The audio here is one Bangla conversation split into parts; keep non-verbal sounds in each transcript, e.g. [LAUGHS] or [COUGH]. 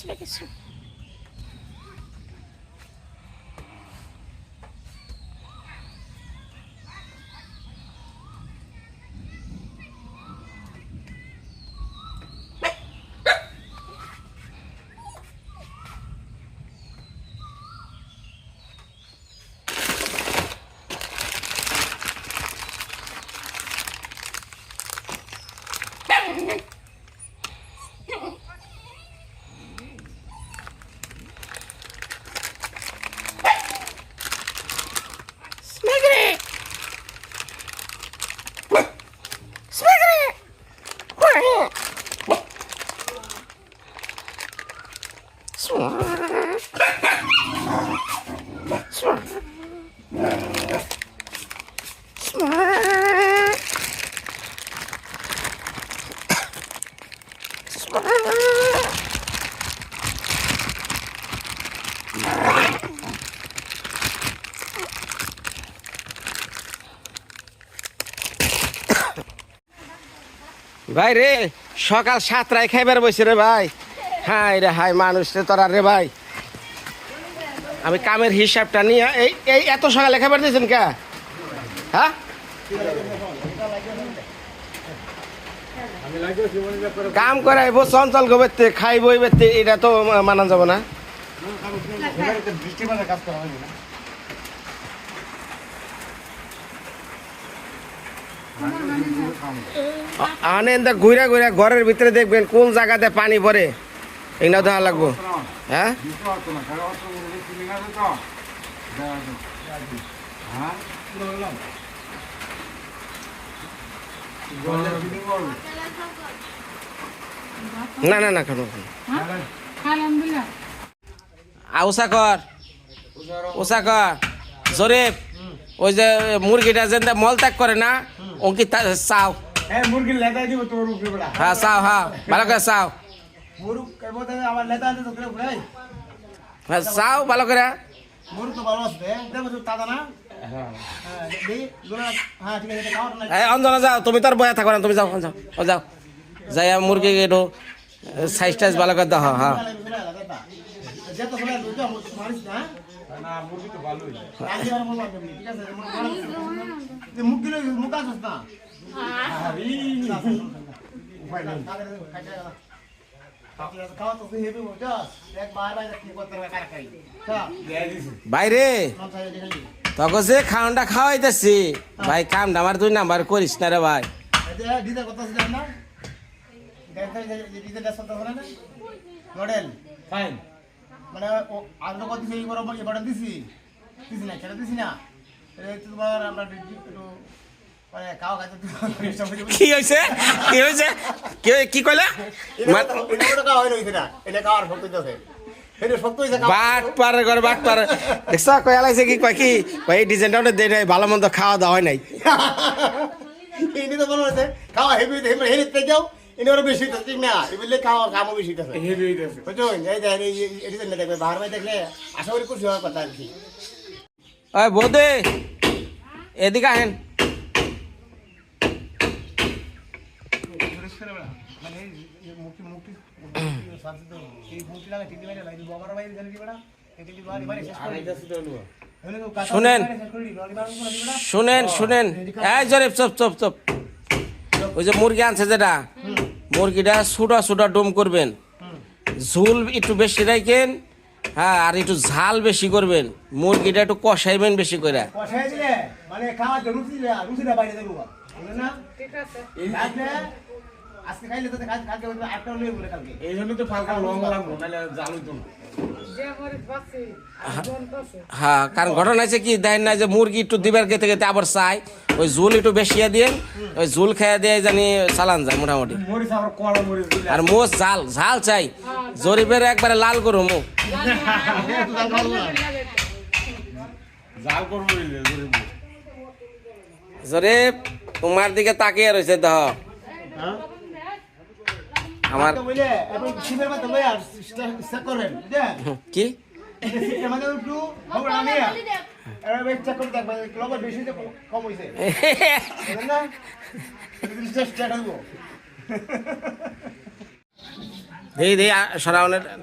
আসবে কিছু ভাই রে, সকাল সাতটায় খাইবার বসে রে ভাই। হাই রে হাই মানুষ রে তোরা রে ভাই। আমি কামের হিসাবটা নিয়ে, এই এই এত সকালে খাবার দিয়েছেন কে? হ্যাঁ? কাম করাইব চঞ্চল গোবেতে খাইব এটা তো মানা যাব না। আনেন ঘুরে ঘুরে ঘরের ভিতরে দেখবেন কোন জায়গাতে পানি পড়ে। এগুলো দেখা লাগবো। হ্যাঁ? না না না আলহামদুলিল্লাহ আউসা কর। উষা কর। জরিফ ওই যে মুরগিটা যেন মল ত্যাগ করে না ওকে চাও। হ্যাঁ তোর হ্যাঁ চাও হ্যাঁ ভালো করে চাও। হ্যাঁ চাও ভালো করে। অঞ্জনা যাও তুমি তো আর বয়া থাকো না তুমি যাও যাও ও যাও। যাই মুরগি একটু সাইজ টাইজ ভালো করে দাও হ্যাঁ? বাইরে মন তখন যে খাওয়ানটা খাওয়াইতেছি ভাই কামটা আমার দুই নাম্বার করিস না রে ভাই হয় মডেল ফাইন মানে আগে কত দিছি বড় দিছি? দিছি না ছেড়ে দিছি না। এই তো তোমার আমরা একটু মানে [LAUGHS] কি হয়েছে কি হয়েছে কি কি কইলা? এটা বাট পারে করে বাট পারে দেখছা কয় কি ডিজাইনটা ওটা দেয় নাই ভালো মন্দ খাওয়া দাওয়া হয় নাই। [LAUGHS] খাওয়া হেভি হেভি হেভি তে যাও। ইনি ওরা বেশি তো ঠিক না এগুলো খাওয়া কামও বেশি হইতেছে বুঝছ এই দেখেন এই এটি দেখবে বাহার ভাই দেখলে আশা করি খুশি হওয়ার কথা আর কি ওই এদিকে আহেন মানে এই এই এই শুনেন। শুনেন শুনেন এই জরিফ চপ চপ চপ ওই যে মুরগি আনছে যেটা মুরগিটা ছোটা ছোটা ডোম করবেন। ঝোল একটু বেশি রাখেন হ্যাঁ আর একটু ঝাল বেশি করবেন। মুরগিটা একটু কষাইবেন বেশি করে কষাই দিলে মানে আজকে খাইলে তো কালকে কালকে বলবে আটটা বলে কালকে। এই জন্য তো ফালকা লং লাগবো নাহলে জাল হইতো না। যে মরিচ বাসি বলতেছে হ্যাঁ কারণ ঘটনা আছে কি দেন না যে মুরগি একটু দিবার গেতে গেতে আবার চাই ওই ঝুল একটু বেশিয়া দিয়ে ওই ঝুল খেয়ে দিয়ে জানি চালান যায় মোটামুটি। আর মোষ ঝাল ঝাল চাই। জরিপের একবারে লাল করো জাল বল। জরিপ তোমার দিকে তাকিয়ে রয়েছে দেহ হ্যাঁ আমার তো বলে এখন শিবের মধ্যে লয়ে চেক করবেন বুঝলেন কি?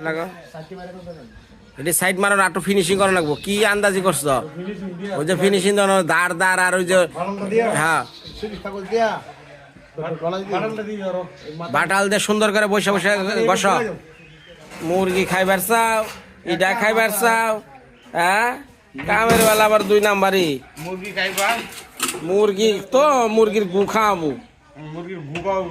লাগা এটি সাইড মারার আটু ফিনিশিং করা লাগবো। কি আন্দাজি করছ? ওই যে ফিনিশিং দাঁড় দাঁড় আর ওই যে হ্যাঁ। বাটাল দিয়ে সুন্দর করে বসে বসে বস। মুরগি খাইবার চাও ইডা খাইবার চাও হ্যাঁ? কামের বেলা আবার দুই নাম্বারই। মুরগি খাইবা? মুরগি তো মুরগির গু খাওয়াবো। মুরগির ঘুমাও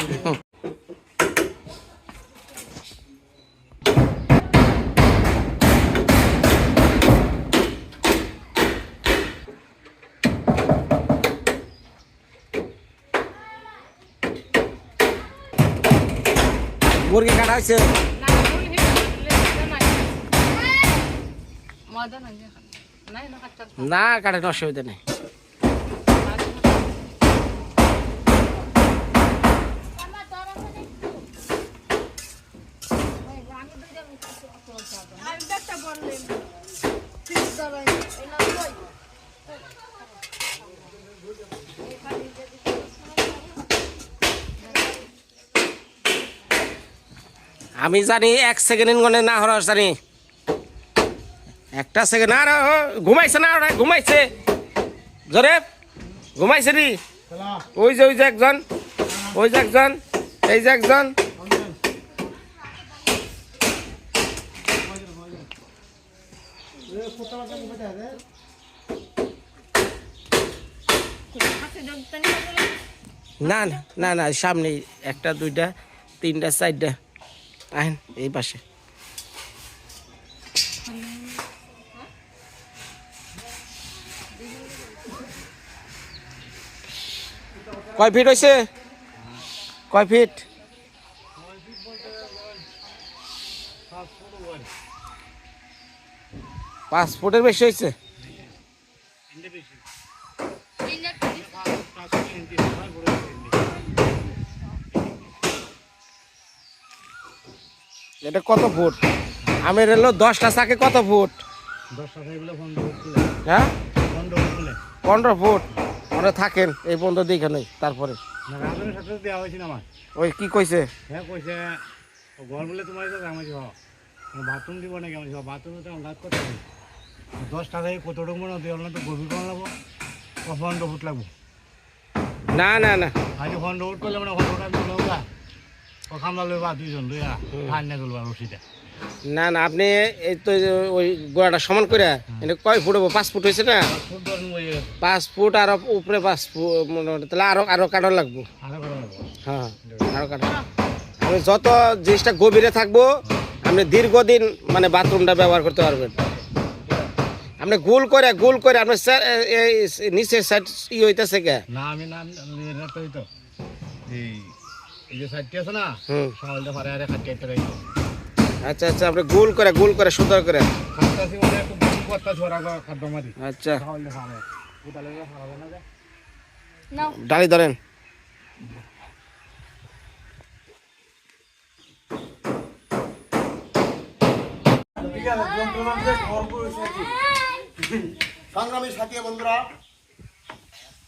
মুরগি কাটা হয়েছে। না কাটার অসুবিধা নেই। আমি জানি এক সেকেন্ড গনে না হওয়ার জানি। একটা সেকেন্ড আর ঘুমাইছে না ঘুমাইছে। জরে ঘুমাইছে নি? ওই যে ওই যে একজন, ওই যে একজন, এই যে একজন। না না না সামনে একটা, দুইটা, তিনটা, চারটা। আহেন এই পাশে। কয় ফিট হয়েছে কয় ফিট পাঁচ ফুটের বেশি হয়েছে এটা কত ফুট? আমের এলো দশটা চাকে কত ফুট? হ্যাঁ? পনেরো ফুট। ওরা থাকেন এই পর্যন্ত দেখে নেই তারপরে। না ওই কি কইছে? হ্যাঁ কইছে ও ঘর বলে তোমার বাথরুম দিব নাকি আমি বাথরুমে তো লাগ করতে হবে। দশটা থেকে কতটুকু মনে না তো গভীর কম লাগবো। ফন্ড ফুট লাগবো? না না না। আজ ফন্ড ফুট করলে মানে আমি লওগা ও খামলা লইবা দুইজন লইয়া ফাইন না তুলবা রশিটা না না আপনি এই তো ওই গোড়াটা সমান করে এটা কয় ফুট হব পাঁচ ফুট হয়েছে না? পাঁচ ফুট আর উপরে পাঁচ ফুট তাহলে আরও আরও কাটার লাগবো। হ্যাঁ আরও কাটা আপনি যত জিনিসটা গভীরে থাকব আপনি দীর্ঘদিন মানে বাথরুমটা ব্যবহার করতে পারবেন। আপনি গোল করে গোল করে আপনার স্যার নিচের সাইড ই হইতেছে কে? না আমি না যে সাইডটি আছে না সকালটা পারে আরে খাটি একটা গাইতো আচ্ছা আচ্ছা আপনি গোল করে গোল করে সুন্দর করে। মানে একটু বেশি খাদ্য মারি। আচ্ছা। সকালটা পারে না ডালি ধরেন। সংগ্রামী সাথী বন্ধুরা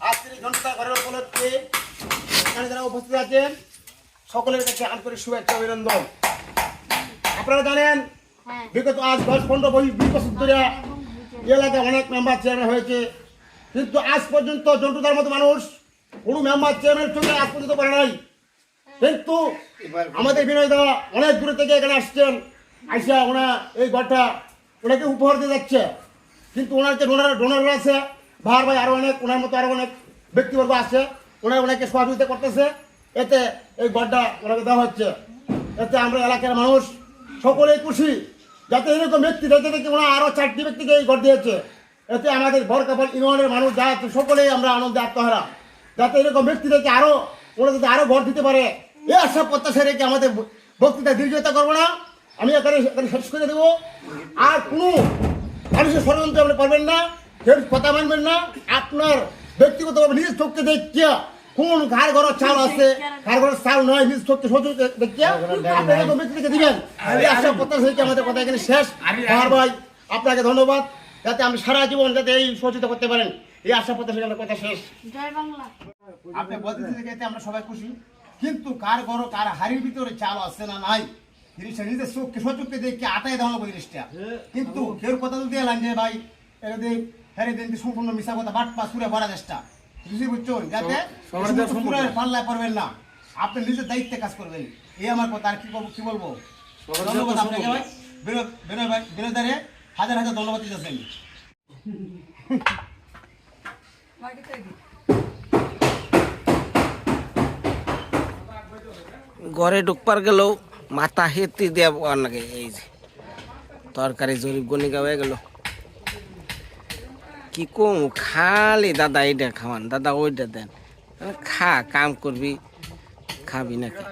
আজকের ঘণ্টা ঘরের উপলক্ষে এখানে যারা উপস্থিত আছেন সকলের কাছে আন্তরিক শুভেচ্ছা অভিনন্দন। আপনারা জানেন বিগত আজ দশ পনেরো বিশ বছর ধরে এলাকায় অনেক মেম্বার চেয়ারম্যান হয়েছে। কিন্তু আজ পর্যন্ত জন্টুদার মতো মানুষ কোনো মেম্বার চেয়ারম্যান চোখে আজ পর্যন্ত পারে নাই। কিন্তু আমাদের বিনয় দা অনেক দূরে থেকে এখানে আসছেন। আইসা ওনা এই ঘরটা ওনাকে উপহার দিয়ে যাচ্ছে। কিন্তু ওনার যে ডোনার ডোনাররা আছে ভার ভাই আরও অনেক ওনার মতো আরও অনেক ব্যক্তিবর্গ আছে। ওনারা ওনাকে সহযোগিতা করতেছে। এতে এই ঘরটা ওনাকে দেওয়া হচ্ছে। এতে আমরা এলাকার মানুষ সকলেই খুশি। যাতে এরকম ব্যক্তি দেখে দেখে ওরা আরও চারটি ব্যক্তিকে এই ঘর দিয়েছে। এতে আমাদের ভর কাপড় ইউনিয়নের মানুষ যা সকলেই আমরা আনন্দে আত্মহারা। যাতে এরকম ব্যক্তি দেখে আরও ওরা যাতে আরও ঘর দিতে পারে। এ আশা প্রত্যাশা রেখে আমাদের বক্তৃতা দীর্ঘতা করব না। আমি এখানে এখানে শেষ করে দেবো। আর কোনো মানুষের ষড়যন্ত্র আপনি করবেন না। কথা মানবেন না। আপনার ব্যক্তিগতভাবে নিজ চোখকে দেখিয়া কোন ঘর ঘর চাল আছে? ঘর ঘর চাল নয় নিজ চোখকে সচুর দেখিয়া? আপনি এরকম ব্যক্তিকে দিবেন। এই আশা রেখে আমাদের কথা এখানে শেষ। আর ভাই আপনাকে ধন্যবাদ। যাতে আমি সারা জীবন যাতে এই সচেত করতে পারেন। এই আশা প্রত্যাশা আমার কথা শেষ। জয় বাংলা। আপনি বলতেছেন যে এতে আমরা সবাই খুশি? কিন্তু কার ঘর কার হাড়ির ভিতরে চাল আছে না নাই? জিনিসটা নিজের চোখকে সচোখকে দেখে আটাই দেওয়া হবে জিনিসটা কিন্তু কেউ কথা যদি এলাম যে ভাই এটা দিয়ে হ্যাঁ দিন সম্পূর্ণ মিশা কথা বাট পাস করে ভরা চেষ্টা যাতে। পাল্লায় পড়বেন না। আপনি নিজের দায়িত্বে কাজ করবেন। এই আমার কথা আর কি বলব কি বলব? ধন্যবাদ আপনাকে ভাই। ভাই হাজার হাজার ধন্যবাদ দিতেছেন। ঘরে ঢুকবার গেলেও মাথা হেতি দেওয়া লাগে এই যে। তরকারি জরিপ গনিকা হয়ে গেল। কি কম? খালি দাদা এইটা খাওয়ান, দাদা ওইটা দেন। খা, কাম করবি, খাবি নাকি?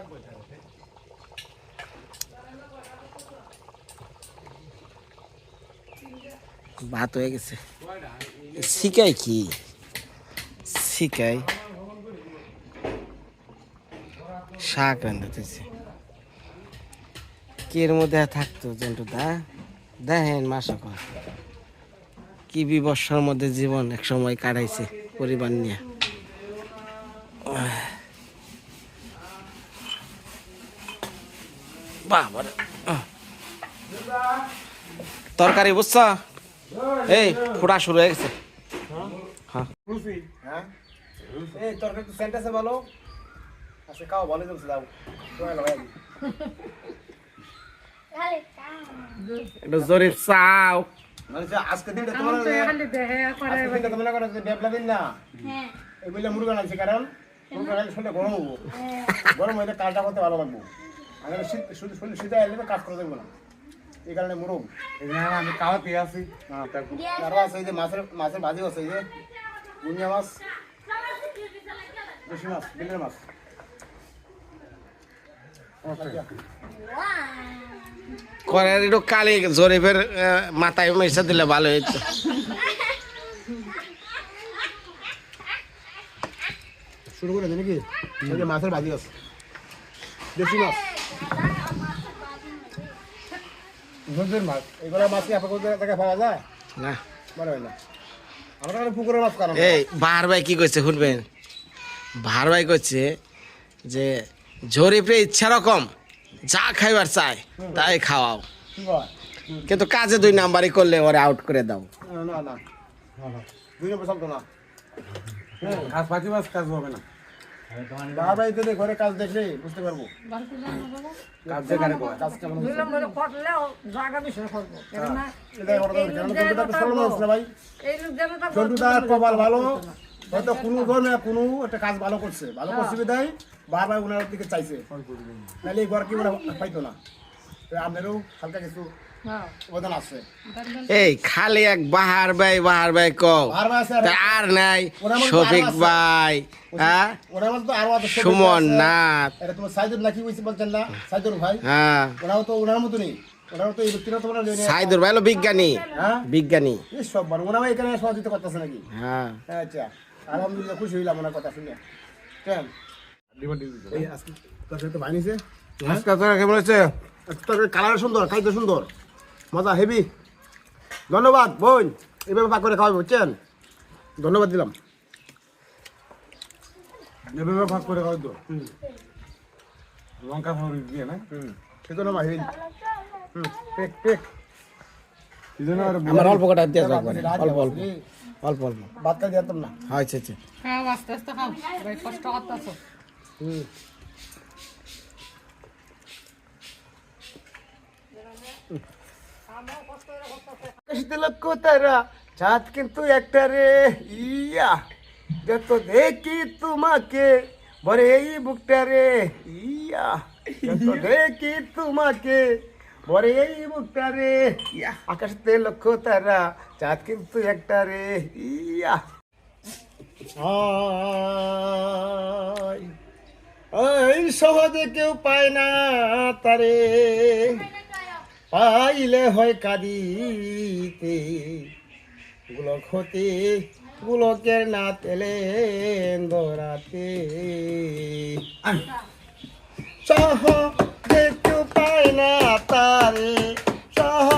ভাত হয়ে গেছে। শিকাই কি? শিকাই। শাক রান্ধাতেছে। কি এর মধ্যে থাকতো জন্টু দা? দেখেন মাসক কি বিবর্ষার মধ্যে জীবন এক সময় কাটাইছে পরিবার নিয়ে। তরকারি বুঝছ? এই ফোড়া শুরু হয়ে গেছে। হ্যাঁ। হ্যাঁ। এই তরকারি তো সেন্ট ভালো আচ্ছা খাও ভালো চলছে দাও। তোমায় লাগাই দিই। একটু জরিপ চাও। মানে যে আজকে দিনটা তোমার আজকে দিনটা তোমরা করো বেবলা দিন না এগুলো মুরগা লাগছে কারণ মুরগা লাগলে শরীরে গরম হব। গরম হইলে কাজটা করতে ভালো লাগবো। শীত শুধু শরীর শীতে এলে কাজ করে দেবো না। এই কারণে মুরগ। আমি খাওয়াতে আছি। আরও আছে যে মাছের মাছের ভাজি আছে এই যে মাছ দেশি মাছ বিলের মাছ। করে একটু কালি জরিপের আহ, মাথায় মেশা দিলে ভালো হইতো। শুরু করে নাকি? মাছের ভাজি আছে। দেশি মাছ। নদীর মাছ। এগুলো মাছ কি আপনার থেকে পাওয়া যায়? না। হয় না। আমরা পুকুরের মাছ কারণ এই বাহার ভাই কি করছে শুনবেন? বাহার ভাই করছে যে জরিপে ইচ্ছা রকম যা খাইবার চায় তাই খাওয়াও। কিন্তু কাজে দুই নাম্বারই করলে ওরে আউট করে দাও। না না না। দুই নম্বর চলতো না। কাজ পাতি মাছ কাজ হবে না। বাবা বাড়িতে ঘরে কাজ দেখলে বুঝতে পারব? কাজ যেখানে কাজ কেমন জায়গা বিষয় করব এটা ভাই? এই লোক কপাল ভালো। হয়তো কোনো ধরনের কোনো একটা কাজ ভালো করছে। ভালো করছে বিদায় বারবার ওনার দিকে চাইছে। নাহলে এই ঘর কি ওরা পাইতো না? আপনারও হালকা কিছু হ্যাঁ, অবদান আছে। এই খালি এক বাহার ভাই বাহার ভাই কও। আর নাই ওরা মনে হয় শফিক ভাই হ্যাঁ? সুমন নাথ। তোমার সাইদুর নাকি হয়েছে বলছেন না? সাইদুর ভাই। হ্যাঁ। তো ওনার মতো নেই। তো এই ব্যক্তিরা সাইদুর ভাই বিজ্ঞানী। হ্যাঁ? বিজ্ঞানী। সব ওনারা এখানে সহযোগিতা করতেছে নাকি? হ্যাঁ। আচ্ছা। আলহামদুলিল্লাহ খুশি হইলাম ওনার কথা শুনে। কেন? এই আজকে তোর সাথে বানিয়েছে আজকে তোরা কেমন আছে? তোর কালার সুন্দর খাইতে সুন্দর। মজা হেভি। ধন্যবাদ বোন। এভাবে পাক করে খাওয়াবে বুঝছেন? ধন্যবাদ দিলাম। এভাবে ভাগ করে খাওয়াই তো? লঙ্কা ফাউরি দিয়ে না? হুম। সেজন্য মা পেক পেক। জন্য আমার অল্প কটা দিয়ে যাও একবারে। রাত অল্প অল্প। আছে। অল্প অল্প। ভাত খাই দিতাম না? আচ্ছা আচ্ছা। খাও আস্তে আস্তে খাও। ভাই কষ্ট করতেছো। হুম। আকাশিতে তারা চাঁদ কিন্তু একটা রে। ইয়া যত দেখি তোমাকে বরে এই বুকটা রে। ইয়া যত [LAUGHS] দেখি তোমাকে বরে এই বুকটা রে ইয়া আকাশিতে লক্ষ্য তারা চাঁদ কিন্তু একটা রে ইয়া এই সহজে কেউ পায় না তারে। পাইলে হয় কাঁদিতে। গুলক হতে গুলকের না তেলে দরাতে। সহ দেখু পায় না তারে সহ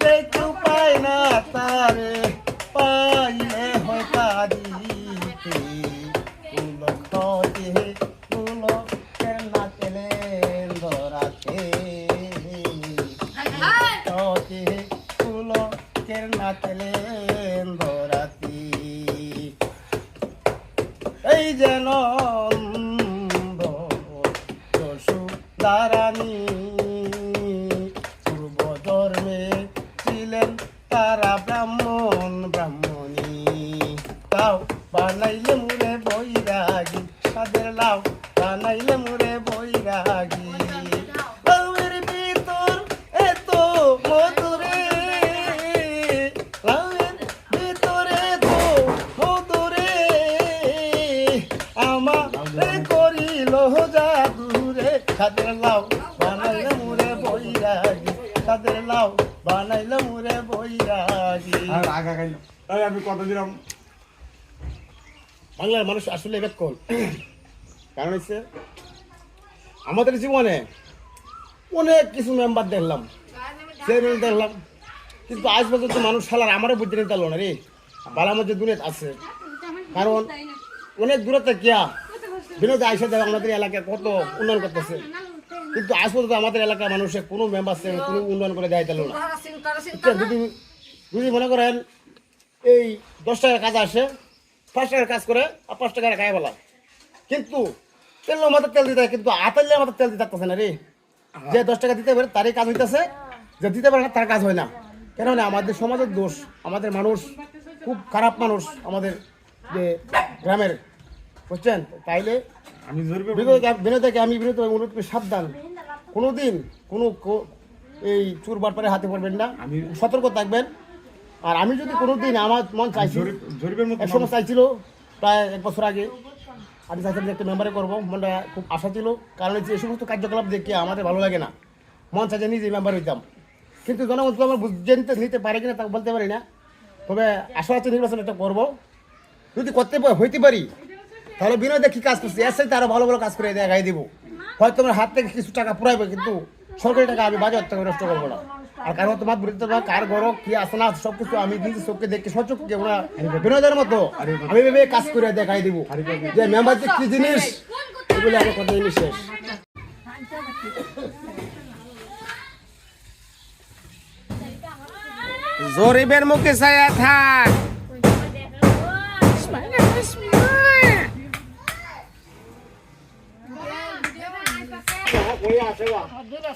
দেখু পায় না তারে পাইলে হয় কাঁদিতে পুলক দেহে পুলকের না তেলে ধরাতে দেহে পুলকের না তেলে ধরাতে এই যেন দারানী বাংলার মানুষ আসলে বেকল কারণ হচ্ছে আমাদের জীবনে অনেক কিছু মেম্বার দেখলাম। চেয়ারম্যান দেখলাম। কিন্তু আজ পর্যন্ত মানুষ সালার আমারও বুঝতে নিতে পারল না রে। বালা মধ্যে দূরে আছে। কারণ অনেক দূরত্বে কিয়া বিনোদ আইসা দেয় আমাদের এলাকায় কত উন্নয়ন করতেছে। কিন্তু আজ পর্যন্ত আমাদের এলাকার মানুষের কোনো মেম্বার কোনো উন্নয়ন করে দেয় দিল না? যদি যদি মনে করেন এই দশ টাকার কাজ আসে পাঁচ টাকার কাজ করে আর পাঁচ টাকার খায় বলা। কিন্তু তেল মাথার তেল দিতে কিন্তু আতাল্লে মাথার তেল দিতে পারতেছে না রে। যে দশ টাকা দিতে পারে তারই কাজ হইতেছে যে দিতে পারে না তার কাজ হয় না। কেন না আমাদের সমাজের দোষ আমাদের মানুষ খুব খারাপ মানুষ আমাদের যে গ্রামের বুঝছেন? তাইলে আমি বিনোদকে আমি বিনোদ অনুরোধ করি সাবধান। কোনো কো- এই চুর বাটপারে হাতে পড়বেন না। সতর্ক থাকবেন। আর আমি যদি কোনোদিন আমার মন চাইছি এক সময় চাইছিল প্রায় এক বছর আগে আমি চাইছিলাম যে একটা মেম্বারে করব। মনটা খুব আশা ছিল। কারণ হচ্ছে এই সমস্ত কার্যকলাপ দেখে আমাদের ভালো লাগে না। মন চাইছে নিজে মেম্বার হইতাম। কিন্তু জনগণ তো আমার বুঝে নিতে নিতে পারে কিনা তা বলতে পারি না। তবে আশা আছে নির্বাচন একটা করব। যদি করতে হইতে পারি তাহলে বিনয় কি কাজ করছি? এর সাথে আরও ভালো ভালো কাজ করে দেয় দেখাই দিব। হয়তো তোমার হাত থেকে কিছু টাকা পুরাইবে কিন্তু সরকারি টাকা আমি বাজার থেকে নষ্ট করব না। আর কারণ তোমার বিরুদ্ধে তোমার কার গরো কি আছে সব কিছু আমি নিজে দেখে ওরা বিনোদের মতো আমি ভেবে কাজ করে দেখাই দিব যে মেম্বার যে কি জিনিস এগুলো আমার কথা জিনিস শেষ জরিবের মুখে ছায়া থাক ইয়া বা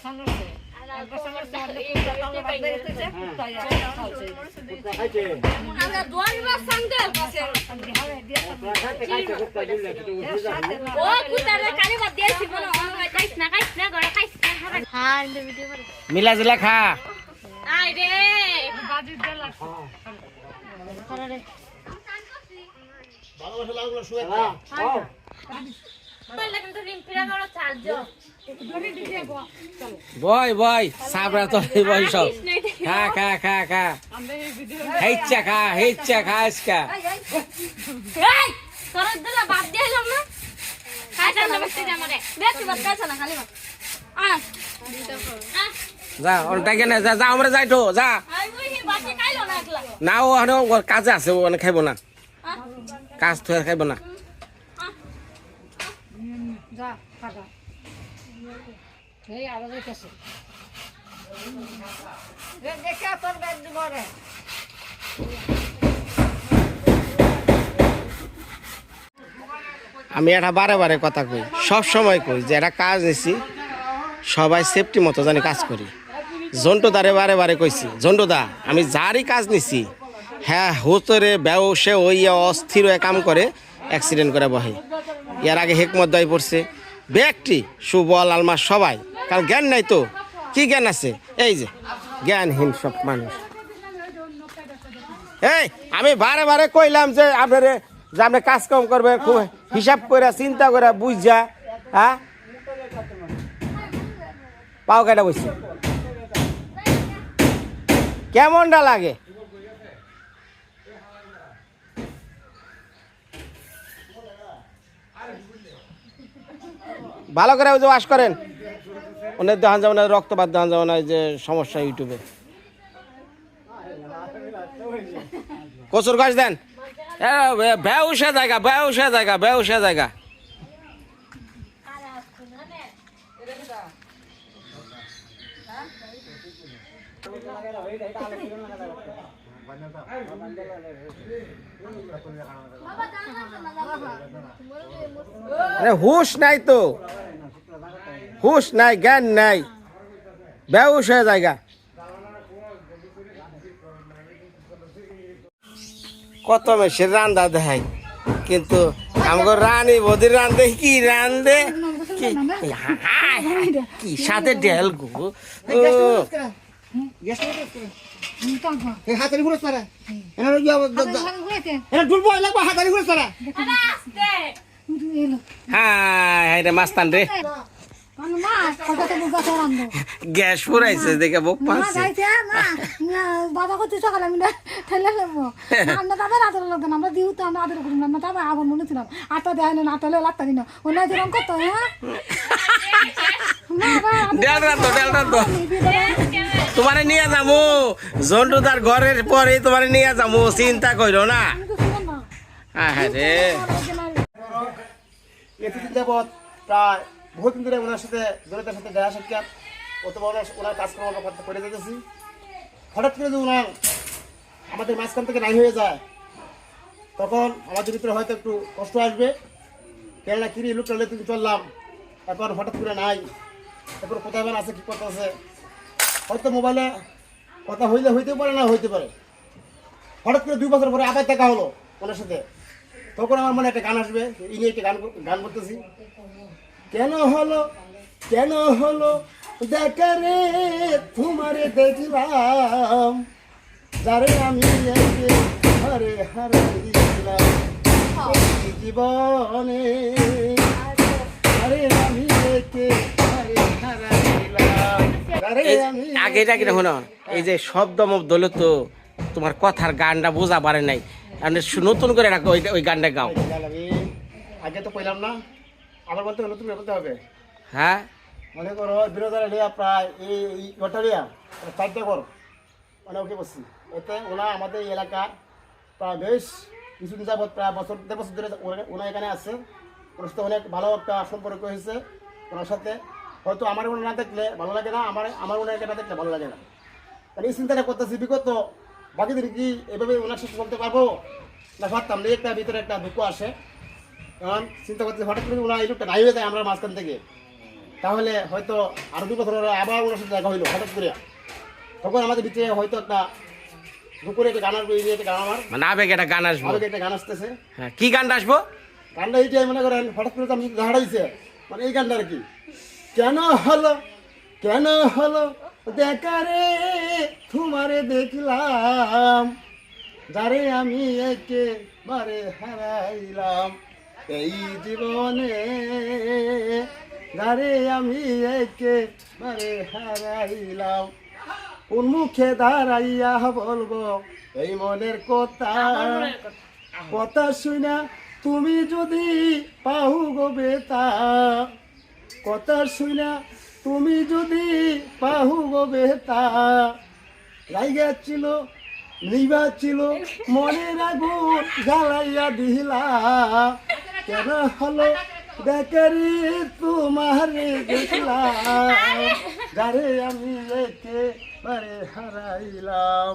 হ্যাঁ। মিলা জিলা খা। আই রে। বাজির বয় বয় সাবরা তো বয় সব। খা খা খা খা। হেচ্ছা খা হেচ্ছা খা আজকা। বাদ দিলাম না? যা মরে বেশি বাদ খাইছ না খালি বাদ। আ আ যা অনটা কেনে যা যা আমরা যাই তো যা। না ও কাজে আছে ও খাইব না। কাজ তো খাইব না। আমি এটা বারে বারে কথা কই, সব সময় কই যে এটা কাজ নিছি সবাই সেফটি মতো জানি কাজ করি। জন্টু দারে বারে বারে কইছি, জন্টু দা, আমি যারই কাজ নিছি হ্যাঁ হুতরে ব্যবসে ওই অস্থির হয়ে কাম করে অ্যাক্সিডেন্ট করে বহে। এর আগে হেকমত দয় পড়ছে ব্যক্তি সুবল আলমা সবাই। কারণ জ্ঞান নাই তো। কি জ্ঞান আছে? এই যে, জ্ঞানহীন সব মানুষ। এই, আমি বারে বারে কইলাম যে আপনারে, যে আপনি কাজ কম করবেন, খুব হিসাব করে চিন্তা করে বুঝা হ্যাঁ? পাও কেটা বসছি। কেমনটা লাগে? ভালো করে ওই যে ওয়াশ করেন। অনেক দেখান যাবে না রক্তপাত দেখান যাবে না যে সমস্যা ইউটিউবে কচুর গাছ দেন। ব্যবসা জায়গা ব্যবসা জায়গা ব্যবসা জায়গা। হুশ নাই তো। হুশ নাই জ্ঞান নাই। বেউস হয়ে জায়গা কত মেসের রান্দা দেখাই কিন্তু আমাকে রানী বদির রান্ধে কি রান্ধে কি কি সাথে ডেল গো। হাতারি ঘুরে তারা। এরা ডুলবো লাগবে হাতারি ঘুরে হায় হায় রে মাস্তান রে। গ্যাস ফুরাইছে দেখে বুক পাচ্ছে। বাবা করতে সকালে আমি ঠেলে ফেলব। আমরা তাদের আদর লাগতো না আমরা তো আমরা আদর করি না আমরা তাদের আবার মনে ছিলাম। আটটা দেয় না দিন ওই যেরকম করতো হ্যাঁ? ডেল ডেল তোমারে নিয়ে যাব জন্টু তার ঘরের পরে তোমারে নিয়ে যাব চিন্তা করো না। হ্যাঁ হ্যাঁ রে। এতদিন প্রায় বহুদিন ধরে ওনার সাথে, দলিতের সাথে দেখা সাক্ষাৎ, অথবা ওনার ওনার কাজকর্ম করতে করে যেতেছি হঠাৎ করে যদি ওনার আমাদের মাঝখান থেকে নাই হয়ে যায়, তখন আমাদের ভিতরে হয়তো একটু কষ্ট আসবে। কেননা কিরি লোকটা তুমি চললাম। এখন হঠাৎ করে নাই। এখন কোথায় আছে, কি কথা আছে হয়তো মোবাইলে কথা হইলে হইতে পারে, না হইতে পারে। হঠাৎ করে দুই বছর পরে আবার দেখা হলো ওনার সাথে। তখন আমার মনে একটা গান আসবে এই নিয়ে একটা গান গান করতেছি। কেন হলো? কেন হলো? দেখা রে তোমারে দেখলাম। যারে আমি একে হারে হারাইলাম জীবনে। আরে আমি একে হারে হারাইলাম আগে এটা কিনা শোনো এই যে শব্দ হলো তো তোমার কথার গানটা বোঝা পারে নাই। নতুন করে রাখো ওই ওই গানটা গাও। আগে তো কইলাম না। আবার বলতে নতুন করে বলতে হবে। হ্যাঁ? মনে করো বিরোধী লিয়া প্রায় এই এই গটারিয়া চারটে কর মানে ওকে বসছি এতে ওনা আমাদের এই এলাকা প্রায় বেশ কিছুদিন যাবৎ প্রায় বছর দেড় বছর ধরে ওনা- এখানে আছে। ওনার সাথে অনেক ভালো একটা সম্পর্ক হয়েছে ওনার সাথে। হয়তো আমার ওনা না দেখলে ভালো লাগে না আমার আমার ওনাকে না দেখলে ভালো লাগে না। তাহলে এই চিন্তাটা করতেছি বিগত বাকিদের কি এভাবে ওনার সাথে চলতে পারব? না ভাবতাম একটা ভিতরে একটা দুঃখ আসে। এখন চিন্তা করতে হঠাৎ করে ওনার এই লোকটা নাই হয়ে যায় আমরা মাঝখান থেকে। তাহলে হয়তো আরও দু বছর আবার ওনার সাথে দেখা হইল হঠাৎ করে। তখন আমাদের ভিতরে হয়তো একটা দুপুরে একটা গান আসবে এই একটা গান আমার। মানে আবেগ একটা গান আসব। আবেগে একটা গান আসতেছে। হ্যাঁ কি গানটা আসব? গানটা এইটাই মনে করেন হঠাৎ করে তো আমি দাঁড়াইছে মানে এই গানটা আর কি। কেন হলো? কেন হলো? দেখা রে তোমারে দেখলাম। যারে আমি একেবারে হারাইলাম। এই জীবনে যারে আমি একে একেবারে হারাইলাম। কোন মুখে দাঁড়াইয়া বলব এই মনের কথা? কথা। শুনা তুমি যদি পাহু গো বেতা কথা শুনা তুমি যদি পাহু গো বেতা লাইগাছিল নিবাছিল মনের আগুন জ্বালাইয়া দিলা। কেন হলো? বেকারি তোমারে দেখলাম। যারে আমি একেবারে হারাইলাম।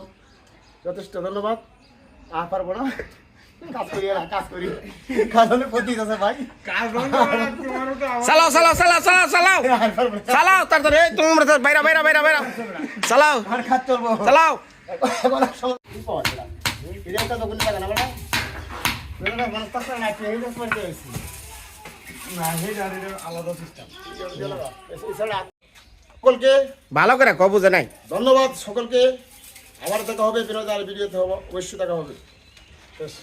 যথেষ্ট ধন্যবাদ। আর পারব না। কাজ করি না কাজ করি। কাজ হলে প্রতি আছে ভাই। চালাও চালাও চালাও চালাও চালাও। চালাও তাড়াতাড়ি। এই তোমরা তো বাইরা বাইরা বাইরা বাইরা। চালাও। আর খাত চলবো। চালাও। এখন আর সময় কি পাওয়া যায় না। এই একটা দোকান থাকে না ভালো করে কব বুঝে নাই ধন্যবাদ সকলকে। আবার দেখা হবে বিনোদ আর ভিডিওতে হবে অবশ্যই দেখা হবে। বেশ